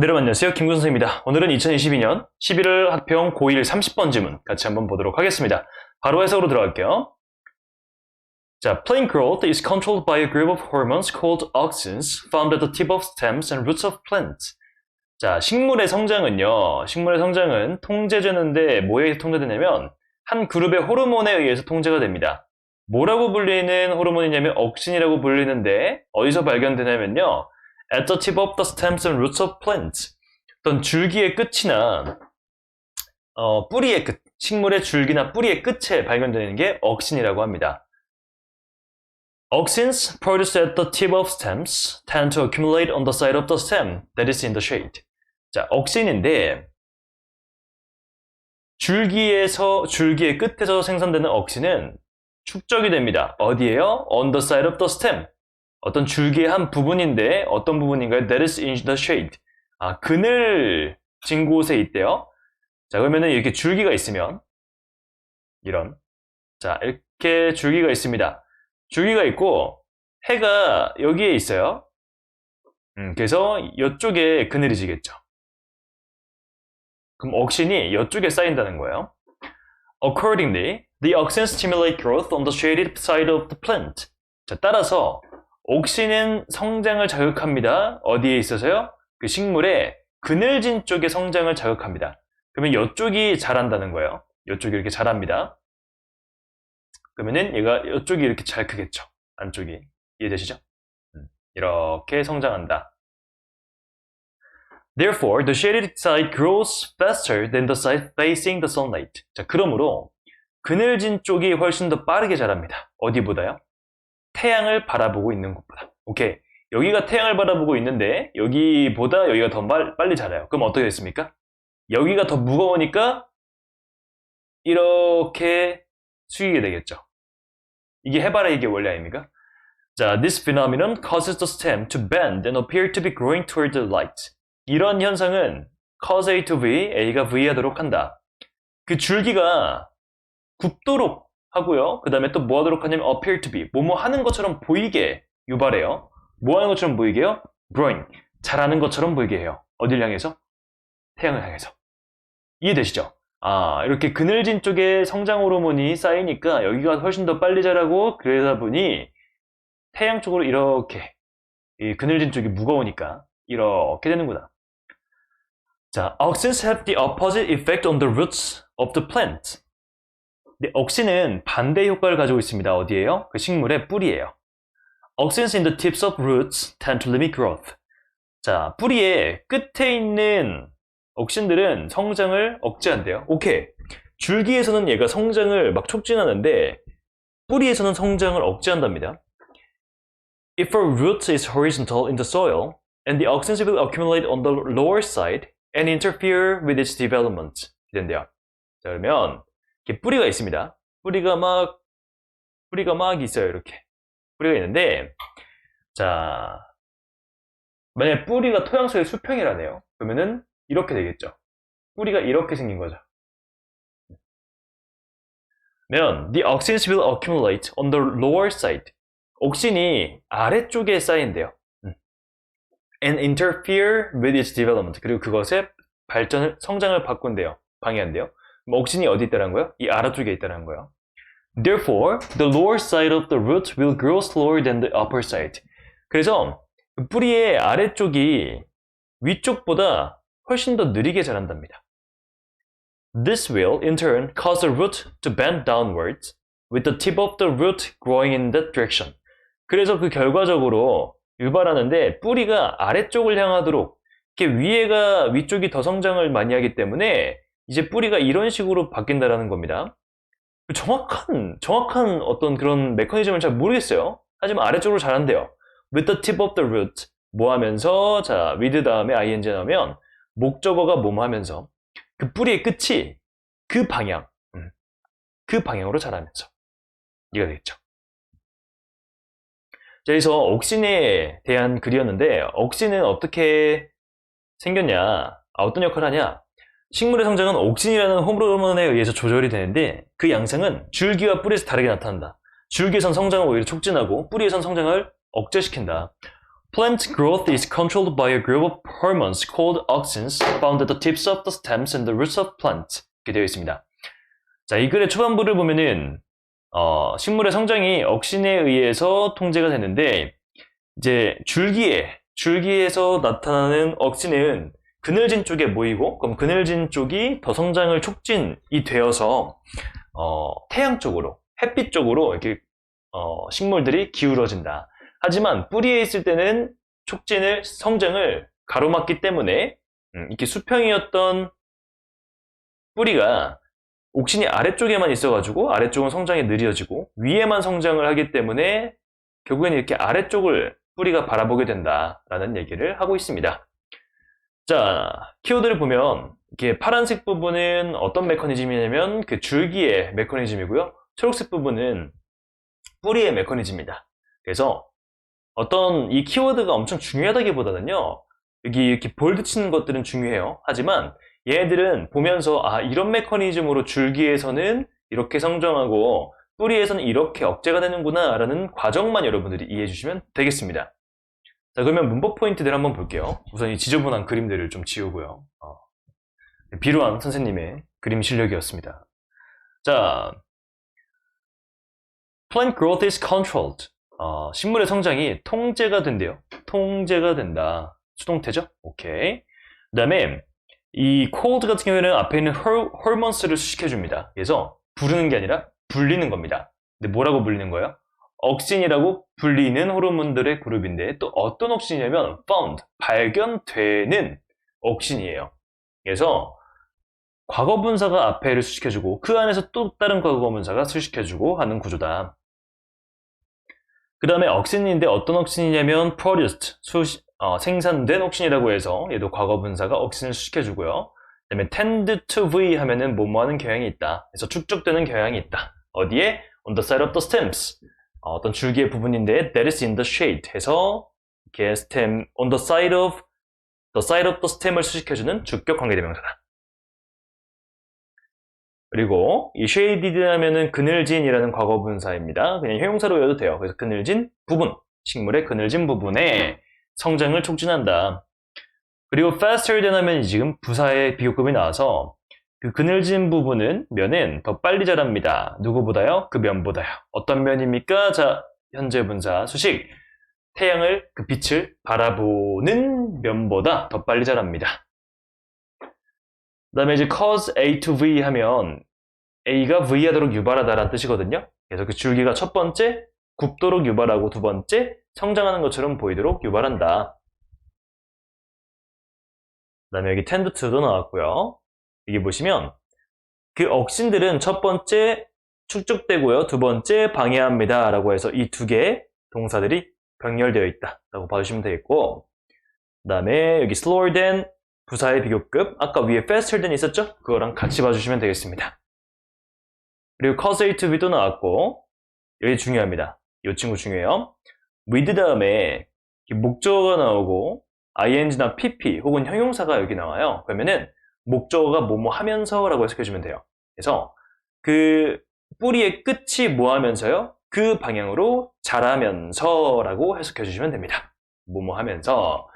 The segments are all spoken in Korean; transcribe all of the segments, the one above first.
네, 여러분 안녕하세요. 김군 선생입니다. 오늘은 2022년 11월 학평 고1 30번 지문 같이 한번 보도록 하겠습니다. 바로 해석으로 들어갈게요. 자, plant growth is controlled by a group of hormones called auxins found at the tip of stems and roots of plants. 자, 식물의 성장은요. 식물의 성장은 통제되는데 뭐에 의해서 통제되냐면 한 그룹의 호르몬에 의해서 통제가 됩니다. 뭐라고 불리는 호르몬이냐면 억신이라고 불리는데 어디서 발견되냐면요. At the tip of the stems and roots of plants. 어떤 줄기의 끝이나 어, 뿌리의 끝, 식물의 줄기나 뿌리의 끝에 발견되는 게 억신이라고 합니다. Auxins produced at the tip of stems tend to accumulate on the side of the stem that is in the shade. 자, 억신인데 줄기에서 줄기의 끝에서 생산되는 억신은 축적이 됩니다. 어디에요? On the side of the stem. 어떤 줄기의 한 부분인데 어떤 부분인가요? That is in the shade. 아, 그늘 진 곳에 있대요. 자, 그러면은 이렇게 줄기가 있으면 이런 자, 이렇게 줄기가 있습니다. 줄기가 있고 해가 여기에 있어요. 음, 그래서 이쪽에 그늘이 지겠죠. 그럼 억신이 이쪽에 쌓인다는 거예요. Accordingly, the auxins stimulate growth on the shaded side of the plant. 자, 따라서 옥신은 성장을 자극합니다. 어디에 있어서요? 그 식물의 그늘진 쪽의 성장을 자극합니다. 그러면 이쪽이 자란다는 거예요. 이쪽이 이렇게 자랍니다. 그러면은 얘가 이쪽이 이렇게 잘 크겠죠. 안쪽이. 이해되시죠? 음, 이렇게 성장한다. Therefore, the shaded side grows faster than the side facing the sunlight. 자, 그러므로 그늘진 쪽이 훨씬 더 빠르게 자랍니다. 어디보다요? 태양을 바라보고 있는 곳보다. 오케이. 여기가 태양을 바라보고 있는데 여기보다 여기가 더 빨, 빨리 자라요. 그럼 어떻게 됐습니까? 여기가 더 무거우니까 이렇게 숙이게 되겠죠. 이게 해바라 이게 원리 아닙니까? 자, this phenomenon causes the stem to bend and appear to be growing toward the light. 이런 현상은 cause A to V, A가 V 하도록 한다. 그 줄기가 굽도록 하고요. 그 다음에 또 뭐 하도록 하냐면 appear to be, 뭐뭐 하는 것처럼 보이게 유발해요. 뭐 하는 것처럼 보이게 요? growing, 자라는 것처럼 보이게 해요. 어딜 향해서? 태양을 향해서. 이해되시죠? 아, 이렇게 그늘진 쪽에 성장 호르몬이 쌓이니까 여기가 훨씬 더 빨리 자라고 그러다 보니 태양 쪽으로 이렇게 이 그늘진 쪽이 무거우니까 이렇게 되는구나. 자, auxins have the opposite effect on the roots of the plant. 근데 억신은 반대 효과를 가지고 있습니다. 어디에요? 그 식물의 뿌리예요. Auxins in the tips of roots tend to limit growth. 자, 뿌리의 끝에 있는 억신들은 성장을 억제한대요. 오케이. 줄기에서는 얘가 성장을 막 촉진하는데 뿌리에서는 성장을 억제한답니다. If a root is horizontal in the soil, and the auxins will accumulate on the lower side and interfere with its development. 된대요. 자, 그러면 이렇게 뿌리가 있습니다. 뿌리가 막 뿌리가 막 있어요. 이렇게 뿌리가 있는데 자 만약 뿌리가 토양 속의 수평이라네요. 그러면은 이렇게 되겠죠. 뿌리가 이렇게 생긴 거죠. 면 the auxins will accumulate on the lower side. 옥신이 아래쪽에 쌓인대요. 음. and interfere with its development. 그리고 그것의 발전을 성장을 바꾼대요. 방해한대요. 옥신이 어디 있다는 거예요? 이 아래쪽에 있다는 거예요. Therefore, the lower side of the root will grow slower than the upper side. 그래서 뿌리의 아래쪽이 위쪽보다 훨씬 더 느리게 자란답니다. This will, in turn, cause the root to bend downwards, with the tip of the root growing in that direction. 그래서 그 결과적으로 유발하는데 뿌리가 아래쪽을 향하도록 이렇게 위에가 위쪽이 더 성장을 많이 하기 때문에 이제 뿌리가 이런 식으로 바뀐다라는 겁니다. 정확한, 정확한 어떤 그런 메커니즘을 잘 모르겠어요. 하지만 아래쪽으로 자란대요. with the tip of the root. 뭐 하면서, 자, with 다음에 ing 나오면, 목적어가 뭐뭐 하면서, 그 뿌리의 끝이 그 방향, 음, 그 방향으로 자라면서. 이해가 되겠죠. 자, 여기서 옥신에 대한 글이었는데, 옥신은 어떻게 생겼냐, 아, 어떤 역할을 하냐, 식물의 성장은 옥신이라는 호르몬에 의해서 조절이 되는데 그 양상은 줄기와 뿌리에서 다르게 나타난다. 줄기에선 성장을 오히려 촉진하고 뿌리에선 성장을 억제시킨다. Plant growth is controlled by a group of hormones called auxins found at the tips of the stems and the roots of plants. 이렇게 되어 있습니다. 자, 이 글의 초반부를 보면은 어, 식물의 성장이 억신에 의해서 통제가 되는데 이제 줄기에 줄기에서 나타나는 억신은 그늘진 쪽에 모이고 그럼 그늘진 쪽이 더 성장을 촉진이 되어서 어, 태양 쪽으로 햇빛 쪽으로 이렇게 어, 식물들이 기울어진다. 하지만 뿌리에 있을 때는 촉진을 성장을 가로막기 때문에 음, 이렇게 수평이었던 뿌리가 옥신이 아래쪽에만 있어가지고 아래쪽은 성장이 느려지고 위에만 성장을 하기 때문에 결국엔 이렇게 아래쪽을 뿌리가 바라보게 된다라는 얘기를 하고 있습니다. 자, 키워드를 보면 이렇게 파란색 부분은 어떤 메커니즘이냐면 그 줄기의 메커니즘이고요. 초록색 부분은 뿌리의 메커니즘입니다. 그래서 어떤 이 키워드가 엄청 중요하다기보다는요. 여기 이렇게 볼드 치는 것들은 중요해요. 하지만 얘네들은 보면서 아 이런 메커니즘으로 줄기에서는 이렇게 성장하고 뿌리에서는 이렇게 억제가 되는구나 라는 과정만 여러분들이 이해해 주시면 되겠습니다. 자 그러면 문법 포인트들 한번 볼게요. 우선 이 지저분한 그림들을 좀 지우고요. 어, 비루한 선생님의 그림 실력이었습니다. 자, plant growth is controlled. 어, 식물의 성장이 통제가 된대요. 통제가 된다. 수동태죠? 오케이. 그 다음에 이 cold 같은 경우에는 앞에 있는 헐, hormones를 수식해줍니다. 그래서 부르는 게 아니라 불리는 겁니다. 근데 뭐라고 불리는 거예요? 억신이라고 불리는 호르몬들의 그룹인데 또 어떤 억신이냐면 found, 발견되는 억신이에요. 그래서 과거 분사가 앞에를 수식해주고 그 안에서 또 다른 과거 분사가 수식해주고 하는 구조다. 그 다음에 억신인데 어떤 억신이냐면 produced, 수, 어, 생산된 옥신이라고 해서 얘도 과거 분사가 억신을 수식해주고요. 그 다음에 tend to v 하면은 뭐뭐 하는 경향이 있다. 그래서 축적되는 경향이 있다. 어디에? on the side of the stems. 어, 어떤 줄기의 부분인데 that is in the shade 해서 이렇게 stem on the side of the side of the stem을 수식해주는 주격 관계대명사다. 그리고 이 shaded 하면은 그늘진이라는 과거분사입니다. 그냥 형용사로 외워도 돼요. 그래서 그늘진 부분, 식물의 그늘진 부분에 성장을 촉진한다. 그리고 faster than 하면 지금 부사의 비교급이 나와서 그 그늘진 부분은 면은 더 빨리 자랍니다. 누구보다요? 그 면보다요. 어떤 면입니까? 자, 현재 분사 수식. 태양을 그 빛을 바라보는 면보다 더 빨리 자랍니다. 그 다음에 이제 cause A to V 하면 A가 V 하도록 유발하다라는 뜻이거든요. 그래서 그 줄기가 첫 번째 굽도록 유발하고 두 번째 성장하는 것처럼 보이도록 유발한다. 그 다음에 여기 tend to도 나왔고요. 여기 보시면 그 억신들은 첫 번째 축적되고요. 두 번째 방해합니다. 라고 해서 이 두 개의 동사들이 병렬되어 있다. 라고 봐주시면 되겠고 그 다음에 여기 slower than 부사의 비교급 아까 위에 faster than 있었죠? 그거랑 같이 봐주시면 되겠습니다. 그리고 cause A to B도 나왔고 여기 중요합니다. 이 친구 중요해요. with 다음에 목적어가 나오고 ing나 pp 혹은 형용사가 여기 나와요. 그러면은 목적어가 뭐뭐 하면서라고 해석해 주면 돼요. 그래서 그 뿌리의 끝이 뭐 하면서요? 그 방향으로 자라면서라고 해석해 주시면 됩니다. 뭐뭐 하면서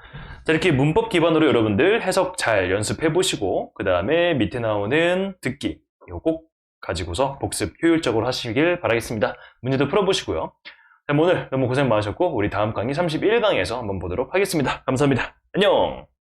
자, 이렇게 문법 기반으로 여러분들 해석 잘 연습해 보시고 그 다음에 밑에 나오는 듣기 이거 꼭 가지고서 복습 효율적으로 하시길 바라겠습니다. 문제도 풀어보시고요. 자, 오늘 너무 고생 많으셨고 우리 다음 강의 31강에서 한번 보도록 하겠습니다. 감사합니다. 안녕!